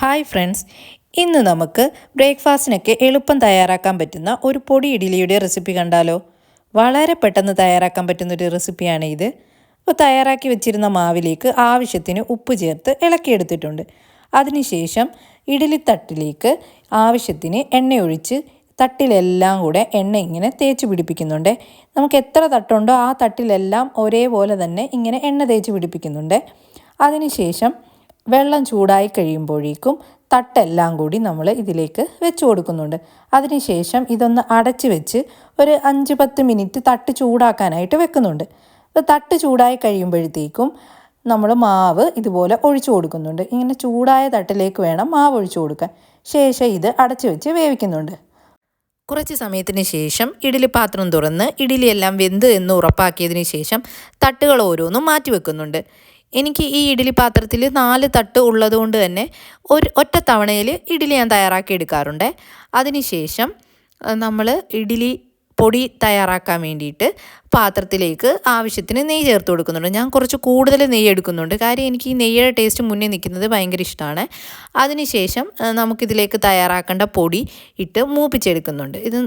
Hi friends ഇന്ന് നമുക്ക് ബ്രേക്ക്ഫാസ്റ്റിനൊക്കെ എളുപ്പം തയ്യാറാക്കാൻ പറ്റുന്ന ഒരു പൊടി ഇഡ്ഡലിയുടെ റെസിപ്പി കണ്ടാലോ? വളരെ പെട്ടെന്ന് തയ്യാറാക്കാൻ പറ്റുന്ന ഒരു റെസിപ്പിയാണ് ഇത്. അപ്പോൾ തയ്യാറാക്കി വെച്ചിരുന്ന മാവിലേക്ക് ആവശ്യത്തിന് ഉപ്പ് ചേർത്ത് ഇളക്കിയെടുത്തിട്ടുണ്ട്. അതിനുശേഷം ഇഡ്ഡലി തട്ടിലേക്ക് ആവശ്യത്തിന് എണ്ണ ഒഴിച്ച് തട്ടിലെല്ലാം കൂടെ എണ്ണ ഇങ്ങനെ തേച്ച് പിടിപ്പിക്കുന്നുണ്ട്. നമുക്ക് എത്ര തട്ടുണ്ടോ ആ തട്ടിലെല്ലാം ഒരേപോലെ തന്നെ ഇങ്ങനെ എണ്ണ തേച്ച് പിടിപ്പിക്കുന്നുണ്ട്. അതിനുശേഷം വെള്ളം ചൂടായി കഴിയുമ്പോഴേക്കും തട്ടെല്ലാം കൂടി നമ്മൾ ഇതിലേക്ക് വെച്ച് കൊടുക്കുന്നുണ്ട്. അതിനുശേഷം ഇതൊന്ന് അടച്ച് വെച്ച് ഒരു അഞ്ച് പത്ത് മിനിറ്റ് തട്ട് ചൂടാക്കാനായിട്ട് വെക്കുന്നുണ്ട്. അപ്പോൾ തട്ട് ചൂടായി കഴിയുമ്പോഴത്തേക്കും നമ്മൾ മാവ് ഇതുപോലെ ഒഴിച്ചു കൊടുക്കുന്നുണ്ട്. ഇങ്ങനെ ചൂടായ തട്ടിലേക്ക് വേണം മാവ് ഒഴിച്ചു കൊടുക്കാൻ. ശേഷം ഇത് അടച്ച് വെച്ച് വേവിക്കുന്നുണ്ട്. കുറച്ച് സമയത്തിന് ശേഷം ഇഡ്ഡലി പാത്രം തുറന്ന് ഇഡ്ഡലിയെല്ലാം വെന്ത് എന്ന് ഉറപ്പാക്കിയതിന് ശേഷം തട്ടുകൾ ഓരോന്നും മാറ്റി വെക്കുന്നുണ്ട്. എനിക്ക് ഈ ഇഡ്ഡലി പാത്രത്തിൽ നാല് തട്ട് ഉള്ളതുകൊണ്ട് തന്നെ ഒരു ഒറ്റ തവണയിൽ ഇഡ്ഡലി ഞാൻ തയ്യാറാക്കി എടുക്കാറുണ്ട്. അതിനുശേഷം നമ്മൾ ഇഡ്ഡലി പൊടി തയ്യാറാക്കാൻ വേണ്ടിയിട്ട് പാത്രത്തിലേക്ക് ആവശ്യത്തിന് നെയ്യ് ചേർത്ത് കൊടുക്കുന്നുണ്ട്. ഞാൻ കുറച്ച് കൂടുതൽ നെയ്യ് എടുക്കുന്നുണ്ട്. കാര്യം എനിക്ക് ഈ നെയ്യുടെ ടേസ്റ്റ് മുന്നേ നിൽക്കുന്നത് ഭയങ്കര ഇഷ്ടമാണ്. അതിനുശേഷം നമുക്കിതിലേക്ക് തയ്യാറാക്കേണ്ട പൊടി ഇട്ട് മൂപ്പിച്ചെടുക്കുന്നുണ്ട്. ഇത്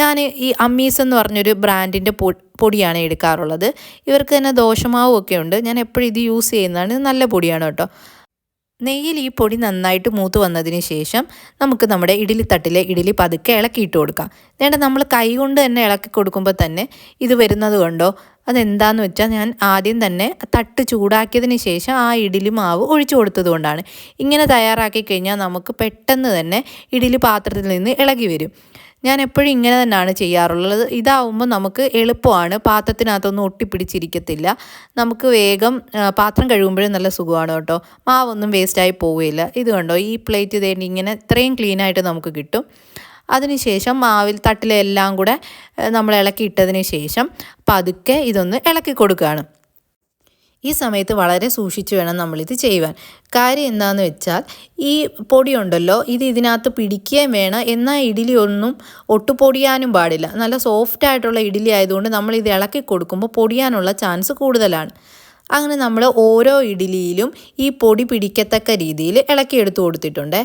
ഞാൻ ഈ അമ്മീസ് എന്ന് പറഞ്ഞൊരു ബ്രാൻഡിന്റെ പൊടിയാണ് എടുക്കാറുള്ളത്. ഇവർക്ക് തന്നെ ദോഷമാവും ഒക്കെ ഉണ്ട്. ഞാൻ എപ്പോഴും ഇത് യൂസ് ചെയ്യുന്നതാണ്. നല്ല പൊടിയാണ് കേട്ടോ. നെയ്യിൽ ഈ പൊടി നന്നായിട്ട് മൂത്ത് വന്നതിന് ശേഷം നമുക്ക് നമ്മുടെ ഇഡലി തട്ടിലെ ഇഡലി പതുക്കെ ഇളക്കിയിട്ട് കൊടുക്കാം. നേണ്ട നമ്മൾ കൈ കൊണ്ട് തന്നെ ഇളക്കി കൊടുക്കുമ്പോൾ തന്നെ ഇത് വരുന്നത് കൊണ്ടോ? അതെന്താന്ന് വെച്ചാൽ ഞാൻ ആദ്യം തന്നെ തട്ട് ചൂടാക്കിയതിന് ശേഷം ആ ഇഡലി മാവ് ഒഴിച്ചു കൊടുത്തത് കൊണ്ടാണ്. ഇങ്ങനെ തയ്യാറാക്കി കഴിഞ്ഞാൽ നമുക്ക് പെട്ടെന്ന് തന്നെ ഇഡലി പാത്രത്തിൽ നിന്ന് ഇളകി വരും. ഞാൻ എപ്പോഴും ഇങ്ങനെ തന്നെയാണ് ചെയ്യാറുള്ളത്. ഇതാവുമ്പോൾ നമുക്ക് എളുപ്പമാണ്. പാത്രത്തിനകത്തൊന്നും ഒട്ടിപ്പിടിച്ചിരിക്കത്തില്ല. നമുക്ക് വേഗം പാത്രം കഴുകുമ്പോഴും നല്ല സുഖമാണ് കേട്ടോ. മാവൊന്നും വേസ്റ്റായി പോവുകയില്ല ഇത് കണ്ടോ? ഈ പ്ലേറ്റ് തേണ്ടി ഇങ്ങനെ ഇത്രയും ക്ലീനായിട്ട് നമുക്ക് കിട്ടും. അതിനുശേഷം മാവിൽ തട്ടിലെല്ലാം കൂടെ നമ്മൾ ഇളക്കി ഇട്ടതിന് ശേഷം പതുക്കെ ഇതൊന്ന് ഇളക്കി കൊടുക്കുകയാണ്. ഈ സമയത്ത് വളരെ സൂക്ഷിച്ചു വേണം നമ്മളിത് ചെയ്യുവാൻ. കാര്യം എന്താണെന്ന് വെച്ചാൽ ഈ പൊടിയുണ്ടല്ലോ ഇത് ഇതിനകത്ത് പിടിക്കുകയും വേണം. എന്നാൽ ഇഡ്ഡലി ഒന്നും ഒട്ടുപൊടിയാനും പാടില്ല. നല്ല സോഫ്റ്റ് ആയിട്ടുള്ള ഇഡ്ഡലി ആയതുകൊണ്ട് നമ്മൾ ഇത് ഇളക്കി കൊടുക്കുമ്പോൾ പൊടിയാനുള്ള ചാൻസ് കൂടുതലാണ്. അങ്ങനെ നമ്മൾ ഓരോ ഇഡ്ഡലിയിലും ഈ പൊടി പിടിക്കത്തക്ക രീതിയിൽ ഇളക്കിയെടുത്ത് കൊടുത്തിട്ടുണ്ട്.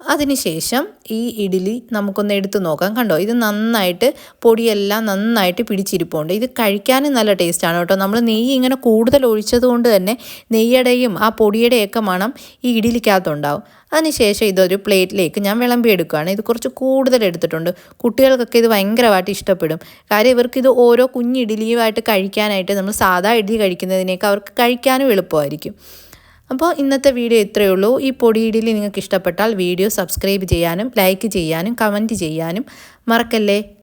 അതിനുശേഷം ഈ ഇഡ്ഡലി നമുക്കൊന്ന് എടുത്തു നോക്കാം. കണ്ടോ? ഇത് നന്നായിട്ട് പൊടിയെല്ലാം നന്നായിട്ട് പിടിച്ചിരിപ്പുണ്ട്. ഇത് കഴിക്കാനും നല്ല ടേസ്റ്റാണ് കേട്ടോ. നമ്മൾ നെയ്യ് ഇങ്ങനെ കൂടുതൽ ഒഴിച്ചതുകൊണ്ട് തന്നെ നെയ്യടയും ആ പൊടിയുടെയൊക്കെ മണം ഈ ഇഡ്ഡലിക്കകത്തുണ്ടാവും. അതിനുശേഷം ഇതൊരു പ്ലേറ്റിലേക്ക് ഞാൻ വിളമ്പി എടുക്കുകയാണ് ഇത് കുറച്ച് കൂടുതൽ എടുത്തിട്ടുണ്ട്. കുട്ടികൾക്കൊക്കെ ഇത് ഭയങ്കരമായിട്ട് ഇഷ്ടപ്പെടും. കാര്യം ഇവർക്ക് ഇത് ഓരോ കുഞ്ഞ് ഇഡ്ഡലിയുമായിട്ട് കഴിക്കാനായിട്ട് നമ്മൾ സാധാ ഇഡ്ഡലി കഴിക്കുന്നതിനേക്കാൾ അവർക്ക് കഴിക്കാനും എളുപ്പമായിരിക്കും. അപ്പോൾ ഇന്നത്തെ വീഡിയോ ഇത്രയേ ഉള്ളൂ. ഈ പൊടിയിടലി നിങ്ങൾക്ക് ഇഷ്ടപ്പെട്ടാൽ വീഡിയോ സബ്സ്ക്രൈബ് ചെയ്യാനും ലൈക്ക് ചെയ്യാനും കമന്റ് ചെയ്യാനും മറക്കല്ലേ?